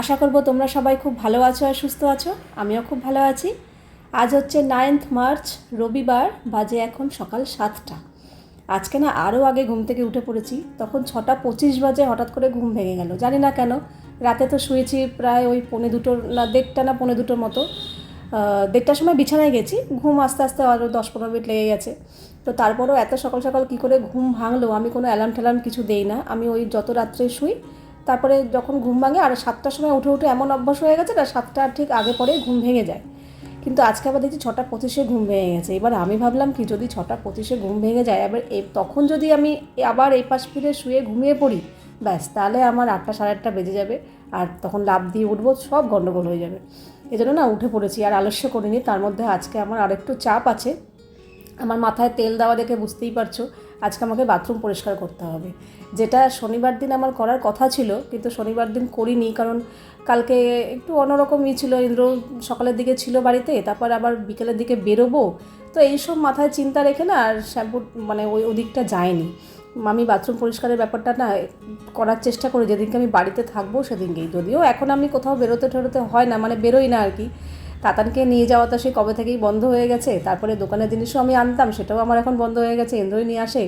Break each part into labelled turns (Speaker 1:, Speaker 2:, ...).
Speaker 1: আশা করব তোমরা সবাই খুব ভালো আছো আর সুস্থ আছো। আমিও খুব ভালো আছি। আজ হচ্ছে নাইন্থ মার্চ রবিবার, বাজে এখন সকাল সাতটা। আজকে না আরও আগে ঘুম থেকে উঠে পড়েছি, তখন ছটা পঁচিশ বাজে হঠাৎ করে ঘুম ভেঙে গেল। জানি না কেন, রাতে তো শুয়েছি প্রায় ওই পৌনে দুটোর, না দেড়টা না পৌনে দুটোর মতো। দেড়টার সময় বিছানায় গেছি, ঘুম আস্তে আস্তে আরও দশ পনেরো মিনিট লেগে গেছে। তো তারপরেও এত সকাল সকাল কী করে ঘুম ভাঙলো, আমি কোনো অ্যালার্ম ট্যালার্ম কিছু দেই না। আমি ওই যত রাত্রে শুই তারপরে যখন ঘুম ভাঙে আর সাতটার সময় উঠে উঠে এমন অভ্যাস হয়ে গেছে না, সাতটা ঠিক আগে পরেই ঘুম ভেঙে যায়। কিন্তু আজকে আবার দেখছি ছটা পঁচিশে ঘুম ভেঙে গেছে। এবার আমি ভাবলাম কি, যদি ছটা পঁচিশে ঘুম ভেঙে যায় এবার তখন যদি আমি আবার এই পাশ ফিরে শুয়ে ঘুমিয়ে পড়ি, ব্যাস তাহলে আমার আটটা সাড়ে আটটা বেজে যাবে। আর তখন লাভ দিয়ে উঠবো, সব গণ্ডগোল হয়ে যাবে। এজন্য না উঠে পড়েছি, আর আলস্য করিনি। তার মধ্যে আজকে আমার আরেকটু চাপ আছে। আমার মাথায় তেল দেওয়া দেখে বুঝতেই পারছ। আজকে আমাকে বাথরুম পরিষ্কার করতে হবে। যেটা শনিবার দিন আমার করার কথা ছিল, কিন্তু শনিবার দিন করিনি, কারণ কালকে একটু অন্যরকমই ছিল, ইন্দ্র সকালের দিকে ছিল বাড়িতে, তারপর আবার বিকেলের দিকে বেরোবো। তো এইসব মাথায় চিন্তা রেখে না আর শ্যাম্পু মানে ওই ওদিকটা যায়নি। আমি বাথরুম পরিষ্কারের ব্যাপারটা না করার চেষ্টা করি, যেদিনকে আমি বাড়িতে থাকব সেদিনকেই। যদিও এখন আমি কোথাও বেরোতে টেরোতে হয় না মানে বেরোই না আর কি। তাতানকে নিয়ে যাওয়া তো সে কবে থেকেই বন্ধ হয়ে গেছে। তারপরে দোকানের জিনিসও আমি আনতাম, সেটাও আমার এখন বন্ধ হয়ে গেছে এন্দ্রই নিয়ে আসে।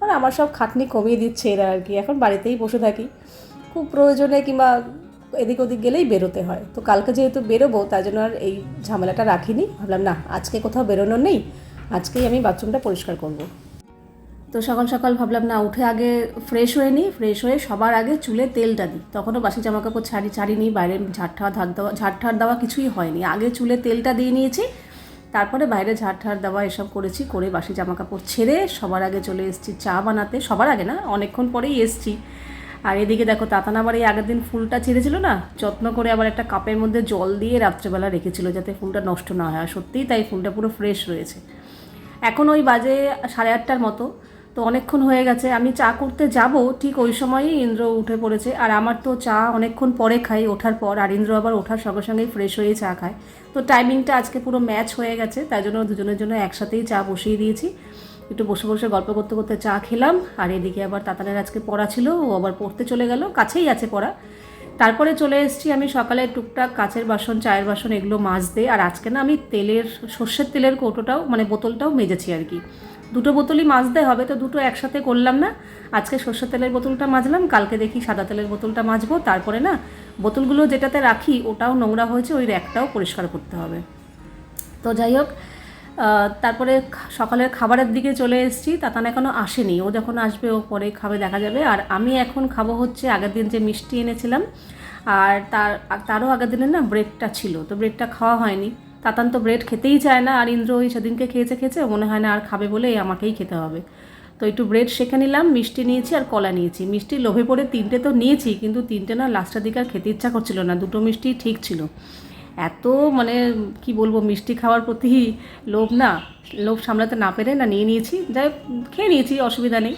Speaker 1: মানে আমার সব খাটনি কমিয়ে দিচ্ছে এরা আর কি, এখন বাড়িতেই বসে থাকি। খুব প্রয়োজনে কিংবা এদিক ওদিক গেলেই বেরোতে হয়। তো কালকে যেহেতু বেরোবো তাই জন্য আর এই ঝামেলাটা রাখিনি। ভাবলাম, না, আজকে কোথাও বেরোনোর নেই, আজকেই আমি বাথরুমটা পরিষ্কার করব। তো সকাল সকাল ভাবলাম, না, উঠে আগে ফ্রেশ হয়ে নিই ফ্রেশ হয়ে সবার আগে চুলে তেলটা দিই। তখনও বাসি জামা কাপড় ছাড়ি ছাড়িনি বাইরে ঝাড়ঠাড় ধার দেওয়া, ঝাড়ঠাড় দেওয়া কিছুই হয়নি। আগে চুলে তেলটা দিয়ে নিয়েছি, তারপরে বাইরে ঝাড়ঠাড় দেওয়া এসব করেছি, করে বাসি জামা কাপড় ছেড়ে সবার আগে চলে এসেছি চা বানাতে। সবার আগে না, অনেকক্ষণ পরেই এসেছি। আর এদিকে দেখো, তাতান আবার এই আগের দিন ফুলটা ছেড়েছিল না, যত্ন করে আবার একটা কাপের মধ্যে জল দিয়ে রাত্রেবেলা রেখেছিল যাতে ফুলটা নষ্ট না হয়। আর সত্যিই তাই ফুলটা পুরো ফ্রেশ রয়েছে। এখন ওই বাজে সাড়ে আটটার মতো। তো অনেকক্ষণ হয়ে গেছে, আমি চা করতে যাব, ঠিক ওই সময়ই ইন্দ্র উঠে পড়েছে। আর আমার তো চা অনেকক্ষণ পরে খাই, ওঠার পর, আর ইন্দ্র আবার ওঠার সঙ্গে সঙ্গেই ফ্রেশ হয়ে চা খায়। তো টাইমিংটা আজকে পুরো ম্যাচ হয়ে গেছে, তাই জন্য দুজনের জন্য একসাথেই চা বসিয়ে দিয়েছি। একটু বসে বসে গল্প করতে করতে চা খেলাম, আর এদিকে আবার তাতানের আজকে পড়া ছিল, ও আবার পড়তে চলে গেল, কাছেই আছে পড়া। তারপরে চলে এসেছি আমি সকালে টুকটাক কাচের বাসন, চায়ের বাসন এগুলো মাজতে। আর আজকে না আমি তেলের, সর্ষের তেলের কৌটোটাও মানে বোতলটাও মেজেছি আর কি। দুটো বোতলই মাজতে হবে, তো দুটো একসাথে করলাম না। আজকে সর্ষের তেলের বোতলটা মাজলাম, কালকে দেখি সাদা তেলের বোতলটা মাজবো। তারপরে না বোতলগুলো যেটাতে রাখি, ওটাও নোংরা হয়েছে, ওই র্যাকটাও পরিষ্কার করতে হবে। তো যাই হোক তারপরে সকালের খাবারের দিকে চলে এসেছি, তাতান এখনও আসেনি। ও যখন আসবে, ও পরে খাবে, দেখা যাবে। আর আমি এখন খাব হচ্ছে আগের দিন যে মিষ্টি এনেছিলাম, আর তার তারও আগের দিনের না ব্রেডটা ছিল, তো ব্রেডটা খাওয়া হয়নি। তাতান তো ব্রেড খেতেই চায় না, আর ইন্দ্র ওই সেদিনকে খেয়েছে খেয়েছে মনে হয় না আর খাবে বলে আমাকেই খেতে হবে। তো একটু ব্রেড শেখে নিলাম, মিষ্টি নিয়েছি আর কলা নিয়েছি। মিষ্টি লোভে পড়ে তিনটে তো নিয়েছি, কিন্তু তিনটে না লাস্টের দিকে আর খেতে ইচ্ছা করছিল না, দুটো মিষ্টি ঠিক ছিল। এত মানে কি বলব, মিষ্টি খাওয়ার প্রতি লোভ না, লোভ সামলাতে না পেরে না নিয়ে নিয়েছি, যাই খেয়ে নিয়েছি, অসুবিধা নেই।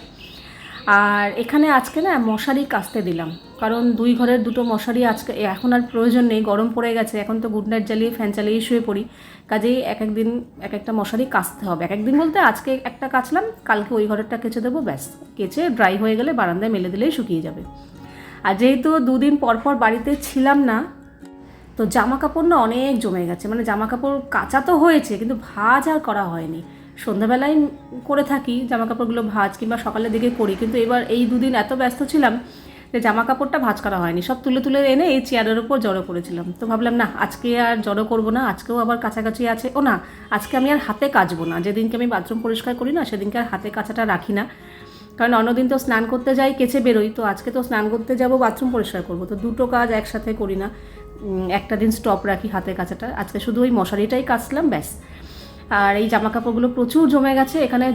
Speaker 1: আর এখানে আজকে না মশারি কাচতে দিলাম, কারণ দুই ঘরের দুটো মশারি আজকে এখন আর প্রয়োজন নেই, গরম পড়ে গেছে, এখন তো গুড নাইট জ্বালিয়ে, ফ্যান চালিয়ে শুয়ে পড়ি। কাজেই এক এক দিন, এক একটা মশারি কাচতে হবে। এক এক দিন বলতে আজকে একটা কাচলাম, কালকে ওই ঘরেরটা কেচে দেবো, ব্যাস। কেচে ড্রাই হয়ে গেলে বারান্দায় মেলে দিলেই শুকিয়ে যাবে। আর যেহেতু দুদিন পর পর বাড়িতে ছিলাম না তো জামা কাপড় না অনেক জমে গেছে মানে জামা কাপড় কাচা তো হয়েছে, কিন্তু ভাজ আর করা হয়নি। সন্ধ্যাবেলায় করে থাকি জামা কাপড়গুলো ভাজ কিংবা সকালের দিকে করি, কিন্তু এবার এই দুদিন এত ব্যস্ত ছিলাম যে জামা কাপড়টা ভাজ করা হয়নি। সব তুলে তুলে এনে এই চেয়ারের উপর জড়ো করেছিলাম। তো ভাবলাম, না, আজকে আর জড়ো করব না, আজকেও আবার কাছাকাছি আছে। ও না, আজকে আমি আর হাতে কাচবো না। যেদিনকে আমি বাথরুম পরিষ্কার করি না, সেদিনকে আর হাতে কাচাটা রাখি না। কারণ অন্যদিন তো স্নান করতে যাই, কেচে বেরোই, তো আজকে তো স্নান করতে যাব, বাথরুম পরিষ্কার করব। তো দুটো কাজ একসাথে করি না। একটা দিন স্টপ রাখি হাতের কাছাটা আজকে শুধু ওই মশারিটাই কাচলাম, ব্যাস। আর এই জামা কাপড়গুলো প্রচুর জমে গেছে, এখানে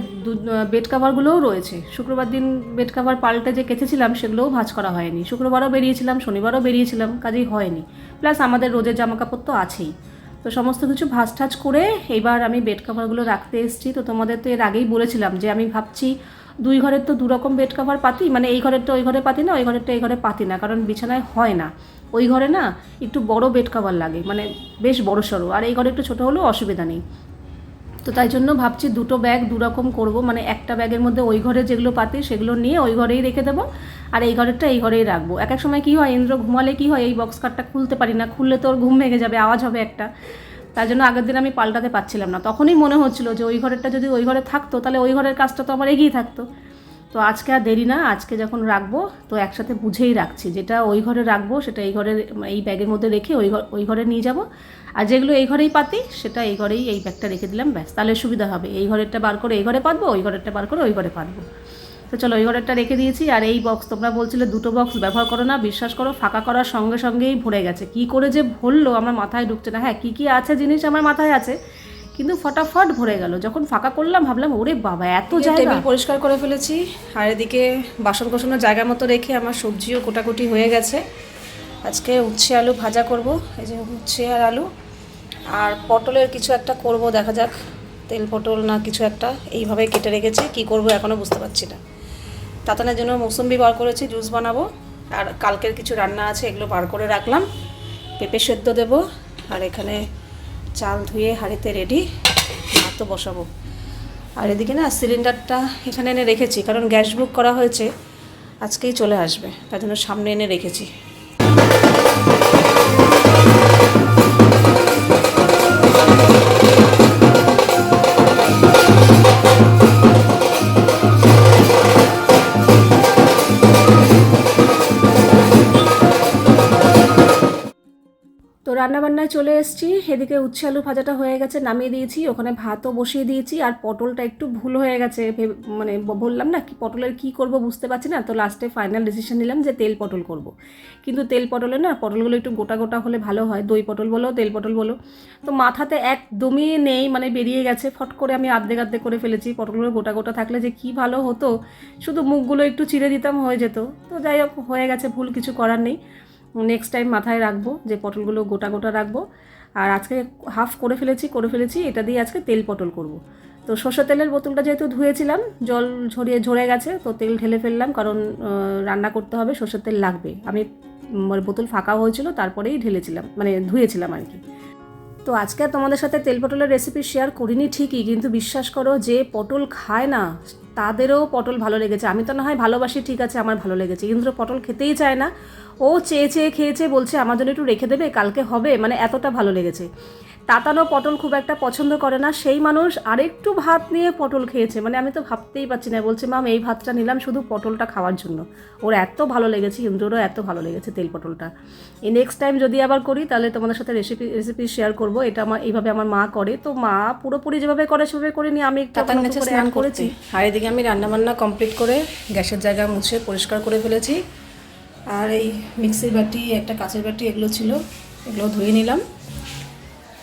Speaker 1: বেড কাভারগুলোও রয়েছে। শুক্রবার দিন বেড কাভার পাল্টে যে কেচেছিলাম, সেগুলোও ভাঁজ করা হয়নি। শুক্রবারও বেরিয়েছিলাম, শনিবারও বেরিয়েছিলাম, কাজেই হয়নি। প্লাস আমাদের রোজের জামা কাপড় তো আছেই। তো সমস্ত কিছু ভাঁজ ঠাজ করে এবার আমি বেড কাভারগুলো রাখতে এসেছি। তো তোমাদের তো এর আগেই বলেছিলাম যে আমি ভাবছি দুই ঘরের তো দু রকম বেড কাভার পাতি মানে এই ঘরেরটা ওই ঘরে পাতি না, ওই ঘরেরটা এই ঘরে পাতি না, কারণ বিছানায় হয় না। ওই ঘরে না একটু বড় বেড কাভার লাগে মানে বেশ বড় সড়ো। আর এই ঘরে একটু ছোটো হলেও অসুবিধা নেই। তো তাই জন্য ভাবছি দুটো ব্যাগ দু রকম করব মানে একটা ব্যাগের মধ্যে ওই ঘরে যেগুলো পাতি সেগুলো নিয়ে ওই ঘরেই রেখে দেবো, আর এই ঘরেরটা এই ঘরেই রাখব। এক এক সময় কী হয়, ইন্দ্র ঘুমালে কী হয়, এই বক্স কাটটা খুলতে পারি না, খুললে তোর ঘুম ভেঙে যাবে, আওয়াজ হবে একটা। তার জন্য আগের দিন আমি পাল্টাতে পারছিলাম না। তখনই মনে হচ্ছিল যে ওই ঘরেরটা যদি ওই ঘরে থাকতো, তাহলে ওই ঘরের কাজটা তো আমার এগিয়ে থাকতো। তো আজকে আর দেরি না, আজকে যখন রাখব, তো একসাথে বুঝেই রাখছি। যেটা ওই ঘরে রাখব, সেটা এই ঘরে এই ব্যাগের মধ্যে রেখে ওই ঘর, ওই ঘরে নিয়ে যাব। আর যেগুলো এই ঘরেই পাতি, সেটা এই ঘরেই এই ব্যাগটা রেখে দিলাম, ব্যাস। তাহলে সুবিধা হবে। এই ঘরেরটা বার করে এই ঘরে পাতবো, ওই ঘরেরটা বার করে ওই ঘরে পাতবো। তো চলো ওই ঘরেরটা রেখে দিয়েছি। আর এই বক্স তোমরা বলছিলে দুটো বক্স ব্যবহার করো না, বিশ্বাস করো, ফাঁকা করার সঙ্গে সঙ্গেই ভরে গেছে। কি করে যে ভরলো, আমার মাথায় ঢুকছে না। হ্যাঁ কী কী আছে জিনিস আমার মাথায় আছে কিন্তু ফটাফট ভরে গেল। যখন ফাঁকা করলাম ভাবলাম ওরে বাবা এত জায়গা। টেবিল পরিষ্কার করে ফেলেছি আর এদিকে বাসন কোসনের জায়গা মতো রেখে আমার সবজিও কোটাকুটি হয়ে গেছে। আজকে উচ্ছে আলু ভাজা করব এই যে উচ্ছে আর আলু। আর পটলের কিছু একটা করব দেখা যাক তেল পটল না কিছু একটা এইভাবে কেটে রেখেছি কি করব এখনও বুঝতে পারছি না। তাতানের জন্য মৌসুম্বি বার করেছি জুস বানাবো। আর কালকের কিছু রান্না আছে এগুলো বার করে রাখলাম। পেঁপে সেদ্ধ দেবো আর এখানে চাল ধুয়ে হাঁড়িতে রেডি ভাতও বসাবো। আর এদিকে না সিলিন্ডারটা এখানে এনে রেখেছি, কারণ গ্যাস বুক করা হয়েছে, আজকেই চলে আসবে তার জন্য সামনে এনে রেখেছি। রান্নাবান্নায় চলে এসেছি। এদিকে উচ্ছে আলু ভাজাটা হয়ে গেছে, নামিয়ে দিয়েছি। ওখানে ভাতও বসিয়ে দিয়েছি আর পটলটা একটু ভুল হয়ে গেছে। মানে বললাম না কি পটলের কি করব বুঝতে পারছি না। তো লাস্টে ফাইনাল ডিসিশন নিলাম যে তেল পটল করব। কিন্তু তেল পটলে না, পটলগুলো একটু গোটা গোটা হলে ভালো হয়। দই পটল বলো, তেল পটল বলো। তো মাথাতে একদমই নেই মানে বেরিয়ে গেছে। ফট করে আমি আর্ধেক আর্ধেক করে ফেলেছি। পটলগুলো গোটা গোটা থাকলে যে কি ভালো হতো। শুধু মুখগুলো একটু চিড়ে দিতাম, হয়ে যেত। তো যাই হোক, হয়ে গেছে, ভুল কিছু করার নেই। নেক্সট টাইম মাথায় রাখব যে পটলগুলো গোটা গোটা রাখব। আর আজকে হাফ করে ফেলেছি করে ফেলেছি, এটা দিয়ে আজকে তেল পটল করব। তো সর্ষে তেলের বোতলটা যেহেতু ধুয়েছিলাম, জল ঝরিয়ে ঝরে গেছে, তো তেল ঢেলে ফেললাম, কারণ রান্না করতে হবে, সর্ষের তেল লাগবে। আমি বোতল ফাঁকা হয়েছিল, তারপরেই ঢেলেছিলাম মানে ধুয়েছিলাম আর কি। তো আজকে তোমাদের সাথে তেল পটলের রেসিপি শেয়ার করিনি ঠিকই, কিন্তু বিশ্বাস করো যে পটল খায় না তাদেরও পটল ভালো লেগেছে। আমি তো না হয় ভালোবাসি, ঠিক আছে, আমার ভালো লেগেছে। কিন্তু পটল খেতেই চায় না। ও চেয়ে চেয়ে খেয়েছে বলছে, আমার জন্য একটু রেখে দেবে, কালকে হবে। মানে এতটা ভালো লেগেছে। তাতানো পটল খুব একটা পছন্দ করে না। সেই মানুষ আরেকটু ভাত নিয়ে পটল খেয়েছে। মানে আমি তো ভাবতেই পারছি না। বলছে মাম এই ভাতটা নিলাম শুধু পটলটা খাওয়ার জন্য। ওর এত ভালো লেগেছে ইন্দ্ররও এত ভালো লেগেছে তেল পটলটা। এই নেক্সট টাইম যদি আবার করি তাহলে তোমাদের সাথে রেসিপি রেসিপি শেয়ার করব। এটা আমার এইভাবে আমার মা করে। তো মা পুরোপুরি যেভাবে করে সেভাবে করে নিয়ে আমি একটু
Speaker 2: তাতার নিচে স্নান
Speaker 1: করেছি। আর এদিকে আমি রান্নাবান্না কমপ্লিট করে গ্যাসের জায়গা মুছে পরিষ্কার করে ফেলেছি। আর এই মিক্সির বাটি একটা কাঁচের বাটি এগুলো ছিল। এগুলো ধুয়ে নিলাম।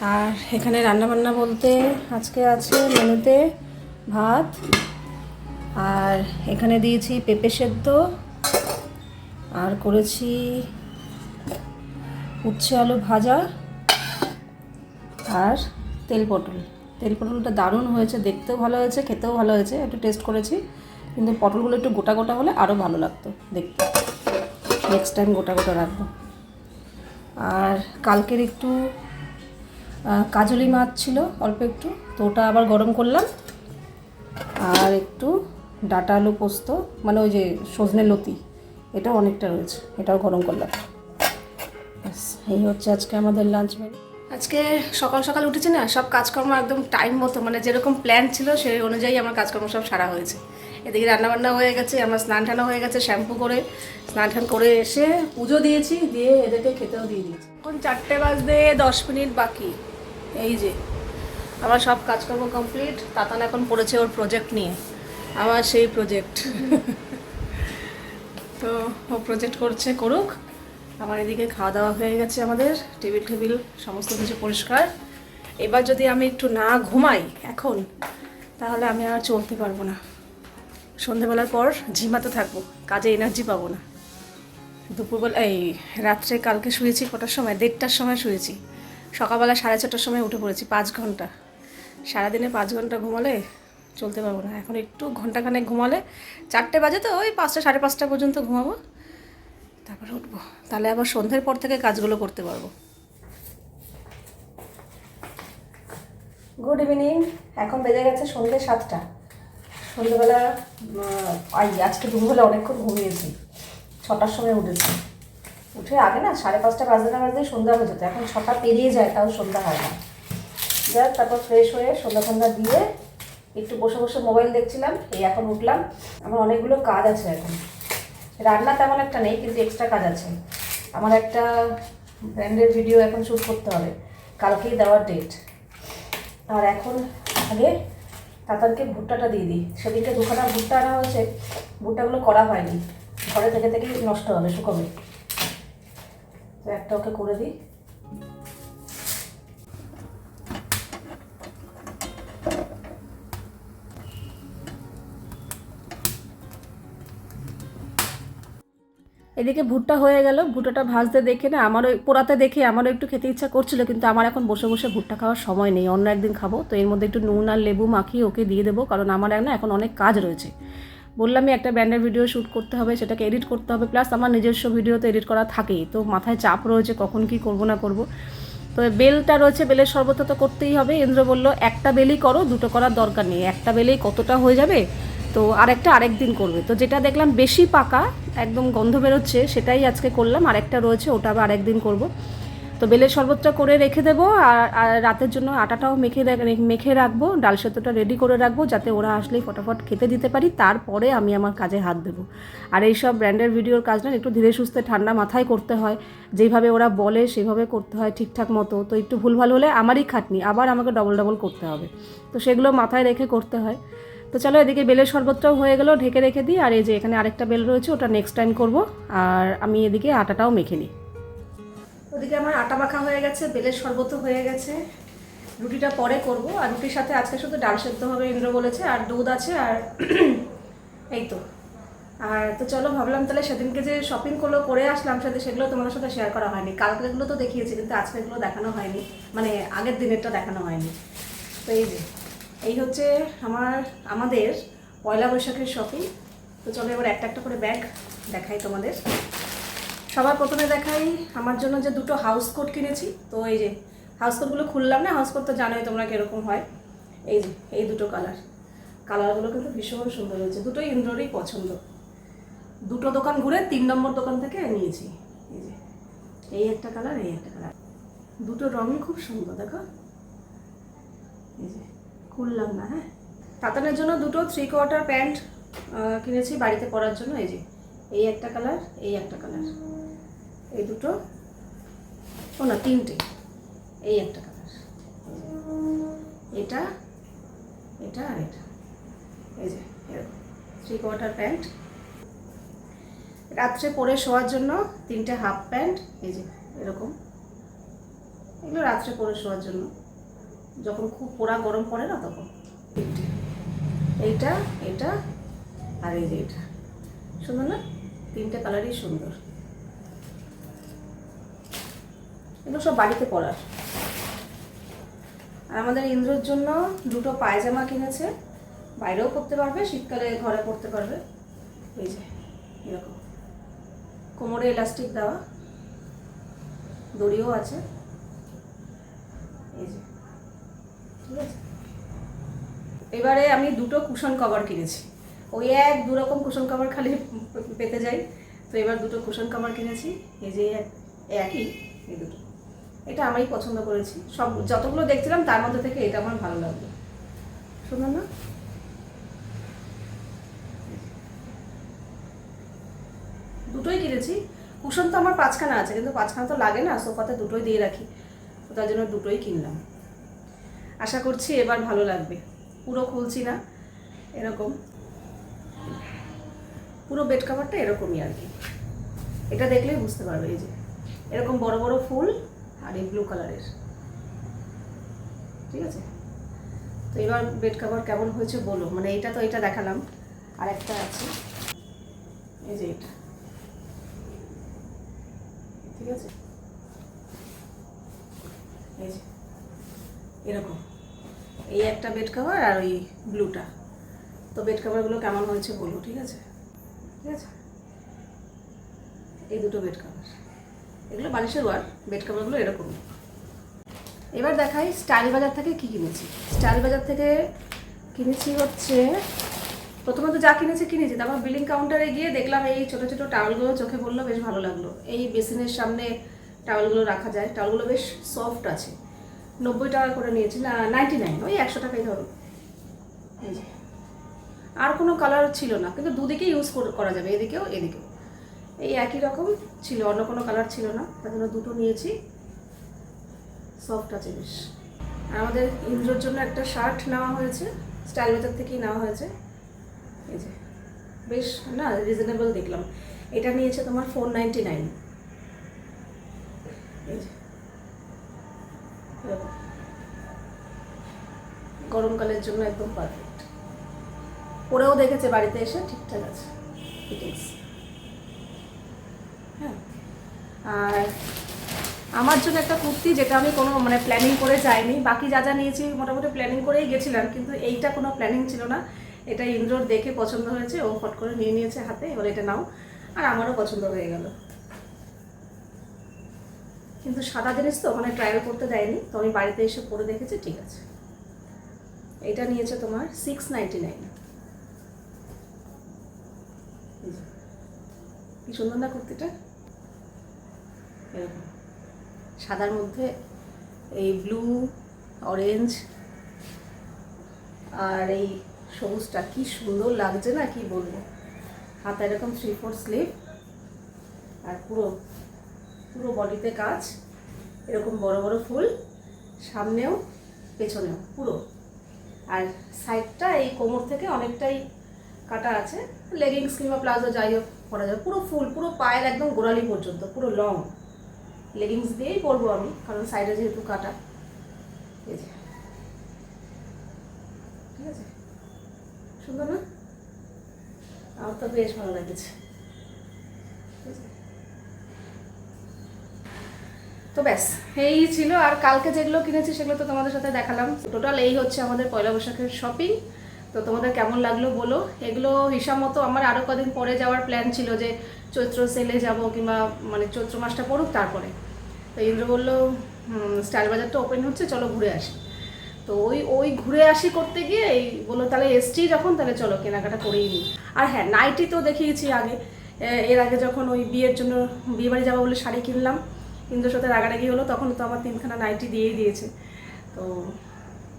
Speaker 1: আর এখানে রান্নাবান্না বলতে আজকে আছে মেনুতে ভাত, আর এখানে দিয়েছি পেঁপে সেদ্ধ, আর করেছি উচ্ছে আলু ভাজা, আর তেল পটল। তেল পটলটা দারুণ হয়েছে, দেখতেও ভালো হয়েছে, খেতেও ভালো হয়েছে, একটু টেস্ট করেছি, কিন্তু পটলগুলো একটু গোটা গোটা হলে আরও ভালো লাগতো দেখতে। নেক্সট টাইম গোটা গোটা রাখব। আর কালকের একটু কাজলি মাছ ছিল, অল্প একটু। তো ওটা আবার গরম করলাম। আর একটু ডাটা আলু পোস্ত মানে ওই যে সজনে লতি, এটাও অনেকটা রয়েছে, এটাও গরম করলাম। ব্যাস, এই হচ্ছে আজকে আমাদের লাঞ্চ মেনু আজকে সকাল সকাল উঠেছি না, সব কাজকর্ম একদম টাইম মতো মানে যেরকম প্ল্যান ছিল সেই অনুযায়ী আমার কাজকর্ম সব সারা হয়েছে। এদিকে রান্নাবান্না হয়ে গেছে, আমার স্নান টানা হয়ে গেছে শ্যাম্পু করে, স্নান টান করে এসে পুজো দিয়েছি, দিয়ে এদেরকে খেতেও দিয়ে দিয়েছি। এখন চারটে বাজতে দশ মিনিট বাকি। এই যে, আমার সব কাজকর্ম কমপ্লিট তাতান এখন পড়েছে ওর প্রজেক্ট নিয়ে। আমার সেই প্রজেক্ট তো ও প্রজেক্ট করছে, করুক। আমার এদিকে খাওয়া দাওয়া হয়ে গেছে আমাদের। টেবিল টেবিল, সমস্ত কিছু পরিষ্কার। এবার যদি আমি একটু না ঘুমাই এখন, তাহলে আমি আর চলতে পারব না। সন্ধেবেলার পর ঝিমাতে থাকব, কাজে এনার্জি পাবো না। দুপুরবেলা, এই, রাত্রে কালকে শুয়েছি কটার সময়? দেড়টার সময় শুয়েছি। সকালবেলা সাড়ে ছটার সময় উঠে পড়েছি, পাঁচ ঘণ্টা। সারাদিনে পাঁচ ঘণ্টা ঘুমালে চলতে পারব না। এখন একটু ঘন্টাখানেক ঘুমালে চারটে বাজে তো, ওই পাঁচটা, সাড়ে পাঁচটা পর্যন্ত ঘুমাবো, তারপরে উঠবো। তাহলে আবার সন্ধ্যের পর থেকে কাজগুলো করতে পারব। গুড ইভিনিং এখন বেজে গেছে সন্ধ্যে সাতটা। সন্ধ্যেবেলা আজকে দুপুরবেলা অনেকক্ষণ ঘুমিয়েছি। ছটার সময় উঠেছি। উঠে আগে না সাড়ে পাঁচটা বাজতে না বাজতেই সন্ধ্যা হয়ে যেত। এখন ছটা পেরিয়ে যায়, তাও সন্ধ্যা হয় না। যাক, তারপর ফ্রেশ হয়ে সন্ধ্যা সন্ধ্যা দিয়ে একটু বসে বসে মোবাইল দেখছিলাম, এই এখন উঠলাম। আমার অনেকগুলো কাজ আছে এখন। রান্না তেমন একটা নেই, কিন্তু এক্সট্রা কাজ আছে। আমার একটা ব্র্যান্ডের ভিডিও এখন শ্যুট করতে হবে, কালকেই দেওয়ার ডেট আর এখন আগে তাতারকে ভুট্টাটা দিয়ে দিই। সেদিনকে দুখানা ভুট্টা আনা হয়েছে, ভুট্টাগুলো করা হয়নি। ঘরে থেকে থেকেই নষ্ট হবে শুকোবে। তো একটা ওকে করে দিই। এদিকে ভুট্টা হয়ে গেল। ভুট্টাটা ভাজতে দেখে না, আমারও পোড়াতে দেখে আমারও একটু খেতে ইচ্ছা করছিল, কিন্তু আমার এখন বসে বসে ভুট্টা খাওয়ার সময় নেই। অন্য একদিন খাব। তো এর মধ্যে একটু নুন আর লেবু মাখিয়ে ওকে দিয়ে দেবো, কারণ আমার না এখন অনেক কাজ রয়েছে। বললামই একটা ব্যান্ডের ভিডিও শ্যুট করতে হবে, সেটাকে এডিট করতে হবে প্লাস আমার নিজস্ব ভিডিও তো এডিট করা থাকেই, তো মাথায় চাপ রয়েছে কখন কি করব না করব। তো বেলটা রয়েছে, বেলের শরবত তো করতেই হবে। ইন্দ্র বলল, একটা বেলই করো, দুটো করার দরকার নেই, একটা বেলেই কতটা হয়ে যাবে? তো আরেকটা আরেক দিন করবে। তো যেটা দেখলাম বেশি পাকা, একদম গন্ধ বেরোচ্ছে, সেটাই আজকে করলাম। আরেকটা রয়েছে, ওটা আবার আরেকদিন করব। তো বেলের শরবতটা করে রেখে দেবো, আর রাতের জন্য আটাটাও মেখে মেখে রাখব, ডাল সেদ্ধটা রেডি করে রাখব, যাতে ওরা আসলেই ফটাফট খেতে দিতে পারি, তারপরে আমি আমার কাজে হাত দেবো। আর এইসব ব্র্যান্ডের ভিডিওর কাজ না, একটু ধীরে সুস্থে ঠান্ডা মাথায় করতে হয়, যেভাবে ওরা বলে সেভাবে করতে হয় ঠিকঠাক মতো। তো একটু ভুলভাল হলে আমারই খাটনি, আবার আমাকে ডবল ডবল করতে হবে। তো সেগুলো মাথায় রেখে করতে হয়। তো চলো এদিকে বেলের শরবতটাও হয়ে গেল, ঢেকে রেখে দিই, আর এই যে এখানে আরেকটা বেল রয়েছে, ওটা নেক্সট টাইম করব, আর আমি এদিকে আটাটাও মেখে নিই। ওদিকে আমার আটা মাখা হয়ে গেছে, বেলের শরবতও হয়ে গেছে। রুটিটা পরে করব, আর রুটির সাথে আজকে শুধু ডাল সেদ্ধ হবে ইন্দ্র বলেছে, আর দুধ আছে, আর এই তো। আর তো চলো, ভাবলাম তাহলে সেদিনকে যে শপিং করল, করে আসলাম সাথে, সেগুলো তোমাদের সাথে শেয়ার করা হয়নি। কালকেগুলো তো দেখিয়েছি, কিন্তু আজকেগুলো দেখানো হয়নি। মানে আগের দিনেরটা দেখানো হয়নি। তো এই যে, এই হচ্ছে আমার, আমাদের পয়লা বৈশাখের শপিং তো চলো এবার একটা একটা করে ব্যাগ দেখাই তোমাদের। সবার প্রথমে দেখাই আমার জন্য যে দুটো হাউস কোট কিনেছি। তো এই যে হাউস কোটগুলো খুললাম না হাউস কোট তো জানোই তোমরা কীরকম হয়। এই যে, এই দুটো কালার কালারগুলো কিন্তু ভীষণ সুন্দর হয়েছে। দুটোই ইন্দ্ররই পছন্দ। দুটো দোকান ঘুরে তিন নম্বর দোকান থেকে নিয়েছি। এই যে, এই একটা কালার এই একটা কালার দুটো রঙই খুব সুন্দর, দেখো। এই যে, খুললাম না হ্যাঁ। তাতানের জন্য দুটো থ্রি কোয়ার্টার প্যান্ট কিনেছি বাড়িতে পরার জন্য। এই যে, এই একটা কালার এই একটা কালার এই দুটো। ও না, তিনটে। এই একটা কালার এটা এটা আর এটা। এই যে, এরকম। থ্রি কোয়ার্টার প্যান্ট রাত্রে পরে শোয়ার জন্য তিনটে হাফ প্যান্ট এই যে, এরকম। এগুলো রাত্রে পরে শোয়ার জন্য। যখন খুব পোড়া গরম পড়ে না তখন। এইটা, এটা আর এই যে এটা। সুন্দর না? তিনটে কালারই সুন্দর। এগুলো সব বাড়িতে পরার আর আমাদের ইন্দ্রর জন্য দুটো পায়জামা কিনেছে। বাইরেও পরতে পারবে, শীতকালে ঘরে পরতে পারবে। এই যে, এরকম। কোমরে এলাস্টিক দেওয়া। দড়িও আছে। এই যে, ঠিক আছে? এবারে আমি দুটো কুশন কভার কিনেছি। ওই এক দু রকম কুশন কভার খালি পেতে যাই। তো এবার দুটো কুশন কভার কিনেছি। এই যে এক- একই, এই দুটো। এটা আমি পছন্দ করেছি। সব যতগুলো দেখছিলাম, তার মধ্যে থেকে এটা আমার ভালো লাগল। সুন্দর না। দুটোই কিনেছি। কুশন তো আমার পাঁচখানা আছে, কিন্তু পাঁচখানা তো লাগে না, সোফাতে দুটোই দিয়ে রাখি। তার জন্য দুটোই কিনলাম। আশা করছি এবার ভালো লাগবে। পুরো খুলছি না, এরকম। পুরো বেড কাভারটা এরকমই আর কি। এটা দেখলেই বুঝতে পারবে, এই যে। এরকম বড় বড় ফুল আর এই ব্লু কালারের ঠিক আছে? তো এবার বেড কাভার কেমন হয়েছে বলো? মানে এইটা তো এটা দেখালাম। আর একটা আছে। এই যে এটা। ঠিক আছে? এই যে। এরকম। এই একটা বেড কাভার আর ওই ব্লুটা তো বেড কাভারগুলো কেমন হয়েছে বলো? ঠিক আছে? ঠিক আছে? এই দুটো বেড কভার এগুলো বালিশের ওয়ার বেড কভারগুলো এরকম। এবার দেখাই স্টাইল বাজার থেকে কি কিনেছি। স্টাইল বাজার থেকে কিনেছি হচ্ছে প্রথমে তো যা কিনেছি কিনেছি, তারপর বিলিং কাউন্টারে গিয়ে দেখলাম এই ছোটো ছোটো টাওয়ালগুলো চোখে পড়ল, বেশ ভালো লাগল। এই বেসিনের সামনে টাওয়ালগুলো রাখা যায়। টাওয়ালগুলো বেশ সফট আছে। নব্বই টাকা করে নিয়েছি, না নাইনটি নাইন ওই একশো টাকাই ধরো। আর কোনো কালার ছিল না, কিন্তু দুদিকে ইউজ করা যাবে, এদিকেও এদিকেও। এই একই রকম ছিল, অন্য কোনো কালার ছিল না। তার জন্য দুটো নিয়েছি। সফট আছে বেশ। আমাদের ইন্দ্রর জন্য একটা শার্ট নেওয়া হয়েছে স্টাইল বাজার থেকেই নেওয়া হয়েছে। এই যে, বেশ, না রিজনেবল দেখলাম। এটা নিয়েছে তোমার ফোর নাইনটি নাইন গরমকালের জন্য একদম পারফেক্ট পরেও দেখেছে বাড়িতে এসে, ঠিকঠাক আছে। ফিটিংস হ্যাঁ আর আমার জন্য একটা কুর্তি যেটা আমি কোনো মানে প্ল্যানিং করে যাইনি। বাকি যা যা নিয়েছি মোটামুটি প্ল্যানিং করেই গেছিলাম, কিন্তু এইটা কোনো প্ল্যানিং ছিল না। এটা ইন্দ্রর দেখে পছন্দ হয়েছে, ও ফট করে নিয়ে নিয়েছে হাতে, এবার এটা নাও। আর আমারও পছন্দ হয়ে গেল। কিন্তু সাদা জিনিস তো ওখানে ট্রায়াল করতে দেয়নি তো আমি বাড়িতে এসে পরে দেখেছি, ঠিক আছে। এটা নিয়েছে তোমার সিক্স নাইনটি নাইন কি সুন্দর না কুর্তিটা? এরকম সাদার মধ্যে এই ব্লু, অরেঞ্জ আর এই সবুজটা কি সুন্দর লাগছে না কি বলব? হাতে এরকম থ্রি ফোর স্লিভ আর পুরো পুরো বডিতে কাজ। এরকম বড় বড় ফুল। সামনেও, পেছনেও, পুরো। আর সাইডটা এই কোমর থেকে অনেকটাই কাটা আছে। লেগিংস কিংবা প্লাজো যাই হোক, পরা যাবে পুরো ফুল, পুরো পায়ের একদম গোড়ালি পর্যন্ত, পুরো লং লেগিংস দিয়েই পরবো আমি, কারণ সাইডে যেহেতু কাটা। ঠিক আছে? সুন্দর না? আমার তো বেশ ভালো লেগেছে। তো ব্যাস, এই ছিল। আর কালকে যেগুলো কিনেছি সেগুলো তো তোমাদের সাথে দেখালাম। টোটাল এই হচ্ছে আমাদের পয়লা বৈশাখের শপিং তো তোমাদের কেমন লাগল বলো? এগুলো হিসাব মতো আমার আরও কদিন পরে যাওয়ার প্ল্যান ছিল যে চৈত্র সেলে যাব কিংবা মানে চৈত্র মাসটা পড়ুক তারপরে। তো ইন্দ্র বলল স্টাইল বাজারটা ওপেন হচ্ছে, চলো ঘুরে আসি। তো ওই ওই ঘুরে আসি করতে গিয়ে এই বলল, তাহলে এসছি যখন, তাহলে চলো, কেনাকাটা করেই নিই আর হ্যাঁ নাইটি তো দেখিয়েছি আগে। এর আগে যখন ওই বিয়ের জন্য বিয়ে বাড়ি যাব বলে শাড়ি কিনলাম, ইন্দ্রের সাথে রাগারাগি হলো, তখন তো আমার তিনখানা নাইটি দিয়েই দিয়েছে। তো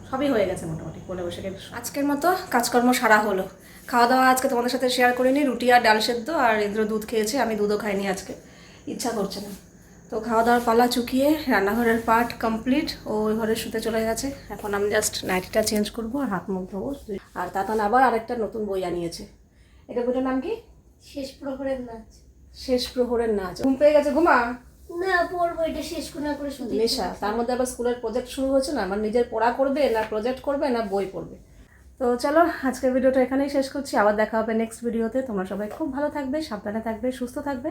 Speaker 1: সবই হয়ে গেছে মোটামুটি, বলে বসে আজকের মতো কাজকর্ম সারা হলো। খাওয়া দাওয়া আজকে তোমাদের সাথে শেয়ার করিনি, রুটি আর ডাল সেদ্ধ আর ইন্দ্র দুধ খেয়েছে, আমি দুধও খাইনি আজকে। ইচ্ছা করছে না। তো খাওয়া দাওয়ার পালা চুকিয়ে রান্নাঘরের পার্ট কমপ্লিট ও ঘরে শুতে চলে গেছে। এখন আমি জাস্ট নাইটিটা চেঞ্জ করব আর হাত মুখ ধোবো। আর তাতান আবার আরেকটা নতুন বই আনিয়েছে। এটা বইটার নাম কি?
Speaker 2: শেষ প্রহরের নাচ।
Speaker 1: শেষ প্রহরের নাচ। ঘুম পেয়ে গেছে ঘুমা?
Speaker 2: না পড়ব এটা শেষ না করে শুধু
Speaker 1: নেশা। তার মধ্যে আবার স্কুলের প্রজেক্ট শুরু হয়েছে না? আমার নিজের পড়া করবে না প্রজেক্ট করবে না বই পড়বে। তো চলো আজকের ভিডিওটা এখানেই শেষ করছি। আবার দেখা হবে নেক্সট ভিডিওতে তোমরা সবাই খুব ভালো থাকবে সাবধানে থাকবে সুস্থ থাকবে।